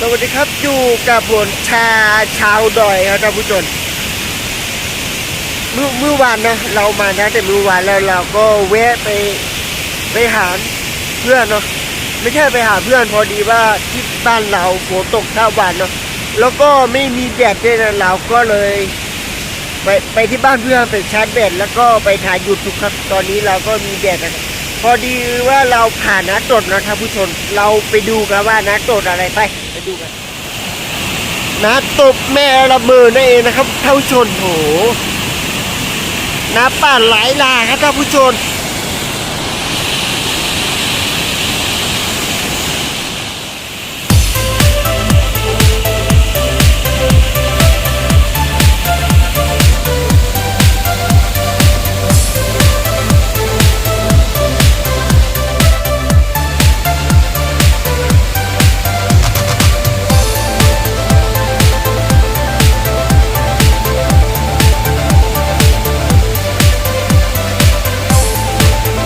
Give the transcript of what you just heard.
สวัสดีครับอยู่กับผมชาชาวดอยครับท่านผู้ชมเมื่อเมื่อวานนะเรามานะแต่เมื่อวานแล้วเราก็แวะไปไปหาเพื่อนเนาะไม่ใช่ไปหาเพื่อนพอดีว่าที่บ้านเราฝนตกทั้งวันเนาะแล้วก็ไม่มีแดดด้วยนะเราก็เลย ไปไปที่บ้านเพื่อนไปชาร์จแบตแล้วก็ไปถ่ายยูทูบครับตอนนี้เราก็มีแดดนะครับ พอดีว่าเราผ่านนัดตดนะครับผู้ชม เราไปดูกันว่านัดตดอะไรไปไปดูกันนัดตบแม่ระเบิดนั่นเองนะครับท่านผู้ชมโหน้ำป่าไหลหลากครับท่านผู้ชม